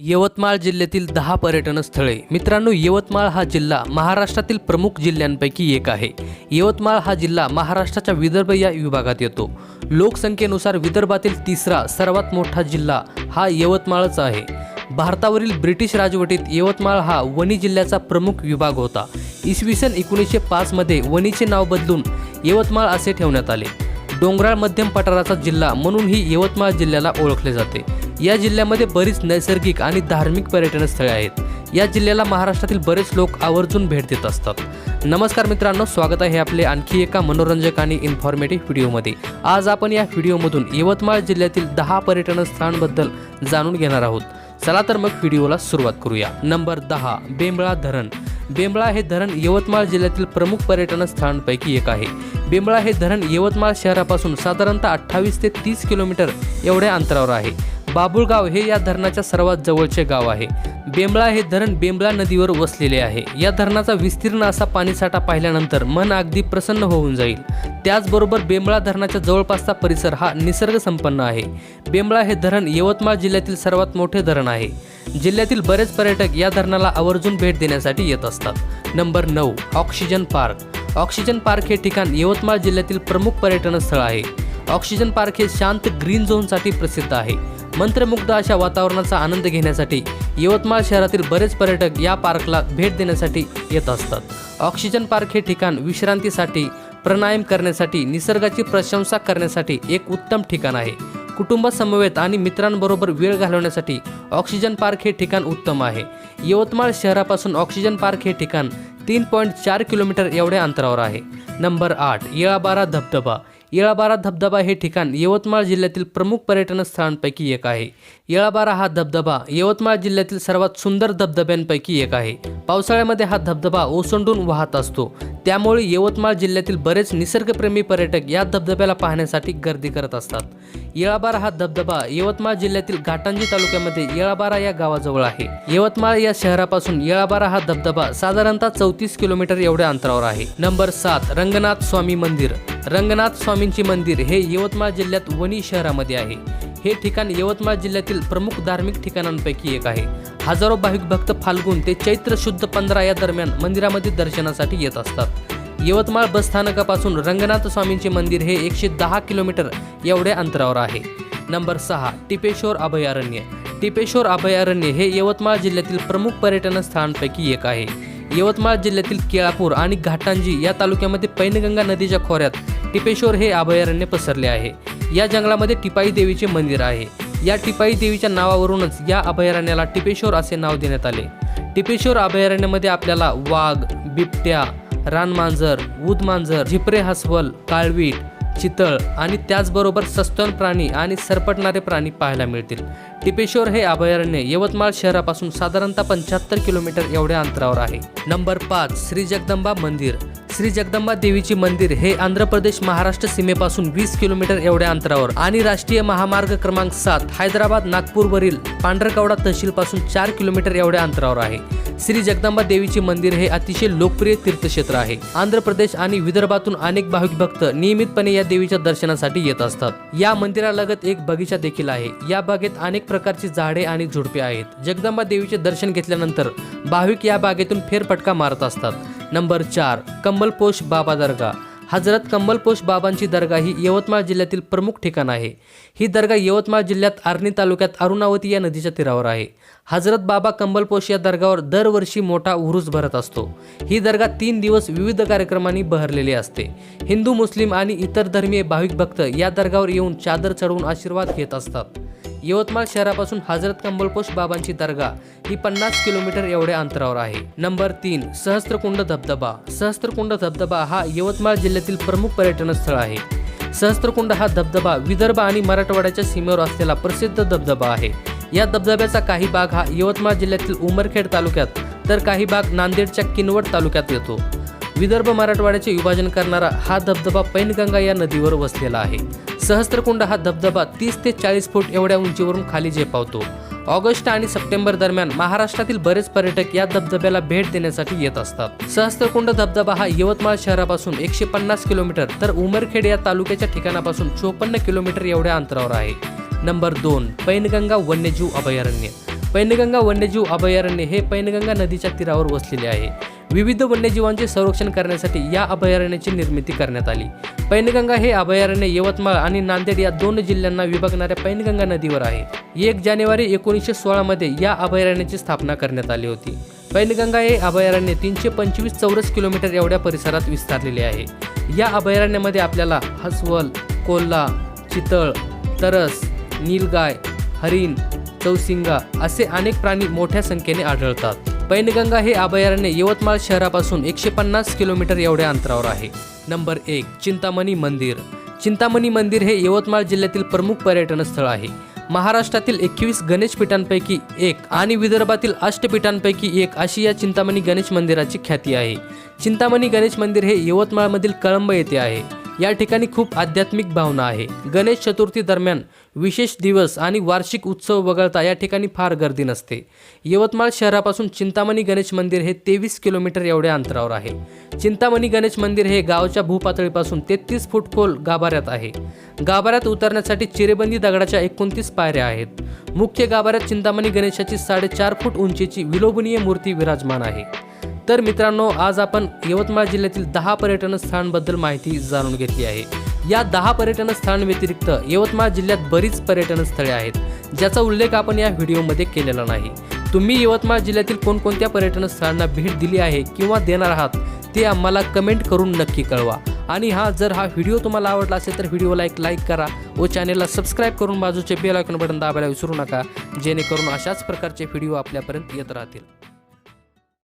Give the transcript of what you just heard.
यवतमाळ जिल्ह्यातील दहा पर्यटन स्थळे. मित्रांनो यवतमाळ हा जिल्हा महाराष्ट्रातील प्रमुख जिल्ह्यांपैकी एक आहे. यवतमाळ हा जिल्हा महाराष्ट्राच्या विदर्भ या विभागात येतो. लोकसंख्येनुसार विदर्भातील तिसरा सर्वात मोठा जिल्हा हा यवतमाळच आहे. भारतावरील ब्रिटिश राजवटीत यवतमाळ हा वणी जिल्ह्याचा प्रमुख विभाग होता. इसवी सन एकोणीसशे पाचमध्ये वणीचे नाव बदलून यवतमाळ असे ठेवण्यात आले. डोंगराळ मध्यम पठाराचा जिल्हा म्हणूनही यवतमाळ जिल्ह्याला ओळखले जाते. या जिल्ह्यामध्ये बरीच नैसर्गिक आणि धार्मिक पर्यटन स्थळे आहेत. या जिल्ह्याला महाराष्ट्रातील बरेच लोक आवर्जून भेट देत असतात. नमस्कार मित्रांनो स्वागत आहे आपले आणखी एका मनोरंजक आणि इन्फॉर्मेटिव्ह व्हिडिओमध्ये. आज आपण या व्हिडिओमधून यवतमाळ जिल्ह्यातील दहा पर्यटन स्थळांबद्दल जाणून घेणार आहोत. चला तर मग व्हिडिओला सुरुवात करूया. नंबर दहा बेंबळा धरण. बेंबळा हे धरण यवतमाळ जिल्ह्यातील प्रमुख पर्यटन स्थळांपैकी एक आहे. बेंबळा हे धरण यवतमाळ शहरापासून साधारणतः अठ्ठावीस ते तीस किलोमीटर एवढ्या अंतरावर आहे. बाबुळगाव हे या धरणाच्या सर्वात जवळचे गाव आहे. बेंबळा हे धरण बेंबळा नदीवर वसलेले आहे. या धरणाचा विस्तीर्ण असा पाणीसाठा पाहिल्यानंतर मन अगदी प्रसन्न होऊन जाईल. त्याचबरोबर बेंबळा धरणाच्या जवळपासचा परिसर हा निसर्ग संपन्न आहे. बेंबळा हे धरण यवतमाळ जिल्ह्यातील सर्वात मोठे धरण आहे. जिल्ह्यातील बरेच पर्यटक या धरणाला आवर्जून भेट देण्यासाठी येत असतात. नंबर नऊ ऑक्सिजन पार्क. ऑक्सिजन पार्क हे ठिकाण यवतमाळ जिल्ह्यातील प्रमुख पर्यटन स्थळ आहे. ऑक्सिजन पार्क हे शांत ग्रीन झोनसाठी प्रसिद्ध आहे. मंत्रमुग्ध अशा वातावरणाचा आनंद घेण्यासाठी यवतमाळ शहरातील बरेच पर्यटक या पार्कला भेट देण्यासाठी येत असतात. ऑक्सिजन पार्क हे ठिकाण विश्रांतीसाठी प्राणायाम करण्यासाठी निसर्गाची प्रशंसा करण्यासाठी एक उत्तम ठिकाण आहे. कुटुंबासमवेत आणि मित्रांबरोबर वेळ घालवण्यासाठी ऑक्सिजन पार्क हे ठिकाण उत्तम आहे. यवतमाळ शहरापासून ऑक्सिजन पार्क हे ठिकाण तीन पॉईंट चार किलोमीटर एवढ्या अंतरावर आहे. नंबर आठ येळाबारा धबधबा. येळाबारा धबधबा हे ठिकाण यवतमाळ जिल्ह्यातील प्रमुख पर्यटन स्थळांपैकी एक आहे. येळाबारा हा धबधबा यवतमाळ जिल्ह्यातील सर्वात सुंदर धबधब्यांपैकी एक आहे. पावसाळ्यामध्ये हा धबधबा ओसंडून वाहत असतो. त्यामुळे यवतमाळ जिल्ह्यातील बरेच निसर्गप्रेमी पर्यटक या धबधब्याला पाहण्यासाठी गर्दी करत असतात. येळाबारा हा धबधबा यवतमाळ जिल्ह्यातील घाटांजी तालुक्यामध्ये येळाबारा या गावाजवळ आहे. यवतमाळ या शहरापासून येळाबारा हा धबधबा साधारणतः चौतीस किलोमीटर एवढ्या अंतरावर आहे. नंबर सात रंगनाथ स्वामी मंदिर. रंगनाथ स्वामींचे मंदिर हे यवतमाळ जिल्ह्यात वणी शहरामध्ये आहे. हे ठिकाण यवतमाळ जिल्ह्यातील प्रमुख धार्मिक ठिकाणांपैकी एक आहे. हजारो भाविक भक्त फाल्गुन ते चैत्र शुद्ध पंधरा या दरम्यान मंदिरामध्ये दर्शनासाठी येत असतात. यवतमाळ बस स्थानकापासून रंगनाथ स्वामींचे मंदिर हे एकशे दहा किलोमीटर एवढ्या अंतरावर आहे. नंबर सहा टिपेश्वर अभयारण्य. टिपेश्वर अभयारण्य हे यवतमाळ जिल्ह्यातील प्रमुख पर्यटन स्थानांपैकी एक आहे. यवतमाळ जिल्ह्यातील केळापूर आणि घाटांजी या तालुक्यामध्ये पैनगंगा नदीच्या खोऱ्यात टिपेश्वर हे अभयारण्य पसरले आहे. या जंगलामध्ये टिपाई देवीचे मंदिर आहे. या टिपाई देवीच्या नावावरूनच या अभयारण्याला टिपेश्वर असे नाव देण्यात आले. टिपेश्वर अभयारण्यामध्ये आपल्याला वाघ बिबट्या रानमांजर उद मांजर झिपरे हसवल काळवीट चितळ आणि त्याचबरोबर सस्तन प्राणी आणि सरपटणारे प्राणी पाहायला मिळतील. टिपेश्वर हे अभयारण्य यवतमाळ शहरापासून साधारणतः पंच्याहत्तर किलोमीटर एवढ्या अंतरावर आहे. नंबर पाच श्री जगदंबा मंदिर. श्री जगदंबा देवीचे मंदिर हे आंध्र प्रदेश महाराष्ट्र सीमेपासून वीस किलोमीटर एवढ्या अंतरावर आणि राष्ट्रीय महामार्ग क्रमांक सात हैदराबाद नागपूरवरील पांढरकवडा तहसीलपासून चार किलोमीटर एवढ्या अंतरावर आहे. श्री जगदंबा देवीचे मंदिर हे अतिशय लोकप्रिय तीर्थक्षेत्र आहे. आंध्र प्रदेश आणि विदर्भातून अनेक भाविक भक्त नियमितपणे या देवीच्या दर्शनासाठी येत असतात. या मंदिरालगत एक बगीचा देखील आहे. या बागेत अनेक प्रकारची झाडे आणि झुडपे आहेत. जगदंबा देवीचे दर्शन घेतल्यानंतर भाविक या बागेतून फेरफटका मारत असतात. नंबर चार कंबलपोश बाबा दर्गा. हजरत कंबलपोश बाबांची दर्गा ही यवतमाळ जिल्ह्यातील प्रमुख ठिकाण आहे. ही दर्गा यवतमाळ जिल्ह्यात आर्णी तालुक्यात अरुणावती या नदीच्या तीरावर आहे. हजरत बाबा कंबलपोश या दर्गावर दरवर्षी मोठा उरूस भरत असतो. ही दर्गा तीन दिवस विविध कार्यक्रमांनी बहरलेली असते. हिंदू मुस्लिम आणि इतर धर्मीय भाविक भक्त या दर्गावर येऊन चादर चढवून आशीर्वाद घेत असतात. यवतमाळ शहरापासून हजरत कंबलपोष बाबांची दर्गा. ही पन्नास किलोमीटर एवढ्या अंतरावर आहे. नंबर तीन सहस्त्रकुंड धबधबा. सहस्त्रकुंड धबधबा हा यवतमाळ जिल्ह्यातील प्रमुख पर्यटन स्थळ आहे. सहस्त्रकुंड हा धबधबा विदर्भ आणि मराठवाड्याच्या सीमेवर असलेला प्रसिद्ध धबधबा आहे. या धबधब्याचा काही भाग हा यवतमाळ जिल्ह्यातील उमरखेड तालुक्यात तर काही भाग नांदेडच्या किनवट तालुक्यात येतो. विदर्भ मराठवाड्याचे विभाजन करणारा हा धबधबा पैनगंगा या नदीवर वसलेला आहे. सहस्त्रकुंड हा धबधबा तीस ते चाळीस फूट एवढ्या उंचीवरून खाली झेपावतो. ऑगस्ट आणि सप्टेंबर दरम्यान महाराष्ट्रातील बरेच पर्यटक या धबधब्याला भेट देण्यासाठी येत असतात. सहस्त्रकुंड धबधबा हा यवतमाळ शहरापासून एकशे पन्नास किलोमीटर तर उमरखेड या तालुक्याच्या ठिकाणापासून चोपन्न किलोमीटर एवढ्या अंतरावर आहे. नंबर दोन पैनगंगा वन्यजीव अभयारण्य. पैनगंगा वन्यजीव अभयारण्य हे पैनगंगा नदीच्या तीरावर वसलेले आहे. विविध वन्यजीवांचे संरक्षण करण्यासाठी या अभयारण्याची निर्मिती करण्यात आली. पैनगंगा हे अभयारण्य यवतमाळ आणि नांदेड या दोन जिल्ह्यांना विभागणाऱ्या पैनगंगा नदीवर आहे. एक जानेवारी एकोणीसशे सोळामध्ये या अभयारण्याची स्थापना करण्यात आली होती. पैनगंगा हे अभयारण्य तीनशे पंचवीस चौरस किलोमीटर एवढ्या परिसरात विस्तारलेले आहे. या अभयारण्यामध्ये आपल्याला हसवल कोल्हा चितळ तरस नीलगाय हरिण चौसिंगा असे अनेक प्राणी मोठ्या संख्येने आढळतात. पैनगंगा हे अभयारण्य यवतमाळ शहरापासून एकशे पन्नास किलोमीटर एवढ्या अंतरावर आहे. नंबर एक चिंतामणी मंदिर. चिंतामणी मंदिर हे यवतमाळ जिल्ह्यातील प्रमुख पर्यटन स्थळ आहे. महाराष्ट्रातील एकवीस गणेशपीठांपैकी एक आणि विदर्भातील अष्टपीठांपैकी एक अशी या चिंतामणी गणेश मंदिराची ख्याती आहे. चिंतामणी गणेश मंदिर हे यवतमाळमधील कळंब येथे आहे. या ठिकाणी खूप आध्यात्मिक भावना आहे. गणेश चतुर्थी दरम्यान विशेष दिवस आणि वार्षिक उत्सव वगळता या ठिकाणी फार गर्दी नसते. यवतमाळ शहरापासून चिंतामणी गणेश मंदिर हे तेवीस किलोमीटर एवढ्या अंतरावर आहे. चिंतामणी गणेश मंदिर हे गावच्या भूपातळीपासून तेहतीस फूट खोल गाभाऱ्यात आहे. गाभाऱ्यात उतरण्यासाठी चिरेबंदी दगडाच्या एकोणतीस पायऱ्या आहेत. मुख्य गाभाऱ्यात चिंतामणी गणेशाची साडेचार फूट उंचीची विलोभनीय मूर्ती विराजमान आहे. तर मित्रांनो आज आपण यवतमाळ जिल्ह्यातील दहा पर्यटन स्थळांबद्दल माहिती जाणून घेतली आहे. या दहा पर्यटन स्थळांव्यतिरिक्त यवतमाळ जिल्ह्यात बरीच पर्यटन स्थळे आहेत ज्याचा उल्लेख आपण या व्हिडिओमध्ये केलेला नाही. तुम्ही यवतमाळ जिल्ह्यातील कोणकोणत्या पर्यटन स्थळांना भेट दिली आहे किंवा देणार आहात ते आम्हाला कमेंट करून नक्की कळवा. आणि हा जर हा व्हिडिओ तुम्हाला आवडला असेल तर व्हिडिओला एक लाईक करा व चॅनेलला सबस्क्राईब करून बाजूचे बेल आयकॉन बटन दाबायला विसरू नका जेणेकरून अशाच प्रकारचे व्हिडिओ आपल्यापर्यंत येत राहतील.